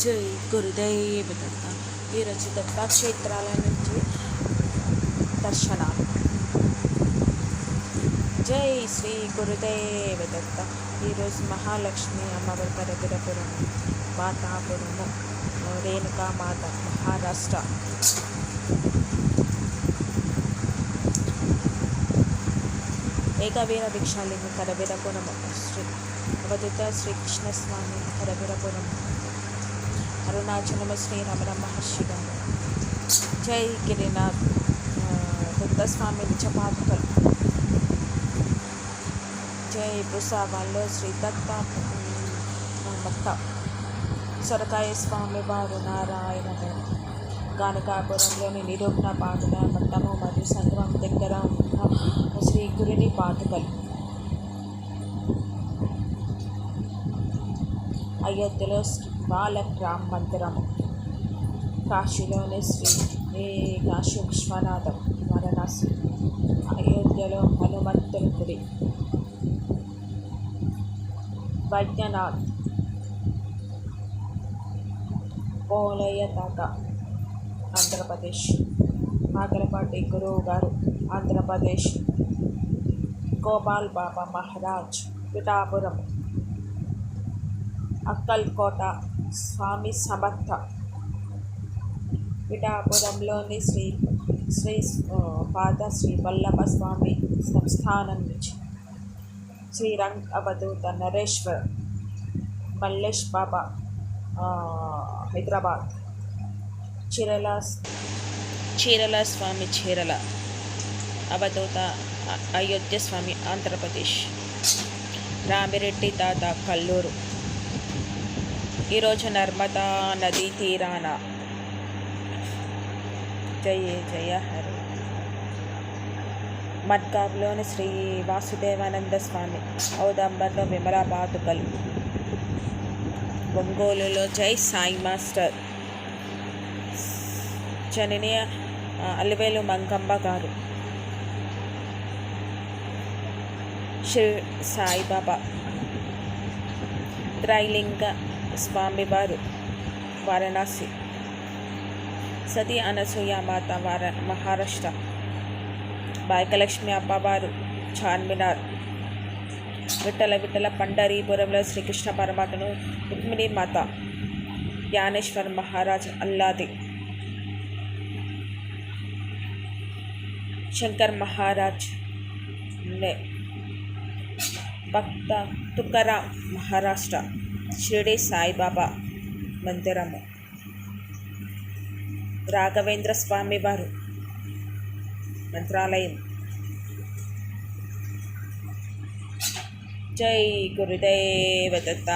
జై గురుదేవ దత్త ఈరోజు దత్తాక్షేత్రాల నుంచి దర్శనాలు. జై శ్రీ గురుదేవ దత్త ఈరోజు మహాలక్ష్మి అమ్మవారి కరగిరపురం మాతాపురము రేణుకా మాత మహారాష్ట్ర. ఏకవీర భిక్షాలింగ కరవీరపురము. శ్రీ అవధూత శ్రీకృష్ణస్వామి కరవీరపురము. అరుణాచలము శ్రీ రమణ మహర్షి గారు జై గిరినాథ్ ఆ, దత్తస్వామి నిజపాదుకలు జై భూసావాల్లో శ్రీ దత్త ఆ, భక్త సొరకాయ స్వామి వారు నారాయణ గానకాపురంలోని నిరూపణ పాదుల మట్టము మరియు సంగమం దగ్గర ఉన్న శ్రీ గురుని పాదుకలు అయోధ్యలో శ్రీ బాలరామ్ మందిరము కాశీలోని శ్రీ ఏ కాశీ విశ్వనాథం వారణాసి అయోధ్యలో హనుమంతుని గుడి. వైద్యనాథ్. పోలయ్యతాక ఆంధ్రప్రదేశ్. ఆకలపాటి గురువు గారు ఆంధ్రప్రదేశ్. గోపాల్ బాబా మహారాజ్ పిఠాపురం. అక్కల్కోట స్వామి సమర్థ పిఠాపురంలోని శ్రీ శ్రీ పాద శ్రీ వల్లభ స్వామి సంస్థానం నుంచి శ్రీరంగ్ అవధూత నరేశ్వర్ మల్లేష్ బాబా హైదరాబాద్ చీరల చీరల స్వామి చీరల అవధూత అయోధ్య స్వామి ఆంధ్రప్రదేశ్. రామిరెడ్డి తాత కల్లూరు ఈరోజు నర్మదా నదీ తీరాన. జయ జయ హరి. మడ్గావ్లోని శ్రీ వాసుదేవానంద స్వామి ఔదంబర్లో విమలా పాదుకలు ఒంగోలులో జై సాయి మాస్టర్. జనని అలివేలు మంగమ్మ గారు. శ్రీ సాయిబాబా. త్రైలింగ స్వామివారు వారణాసి. సతీ అనసూయ మాత వార మహారాష్ట్ర. బాయకలక్ష్మి అమ్మవారు చార్మినార్. విఠల విఠల పండరీపురంలో శ్రీకృష్ణ పరమాత్మను రుక్మిణి మాత జ్ఞానేశ్వర్ మహారాజ్ అల్లాది. శంకర్ మహారాజ్ భక్త తుకరా మహారాష్ట్ర. షిరిడి సాయిబాబా మందిరము. రాఘవేంద్ర స్వామి వారు మంత్రాలయం. జై గురుదేవదత్త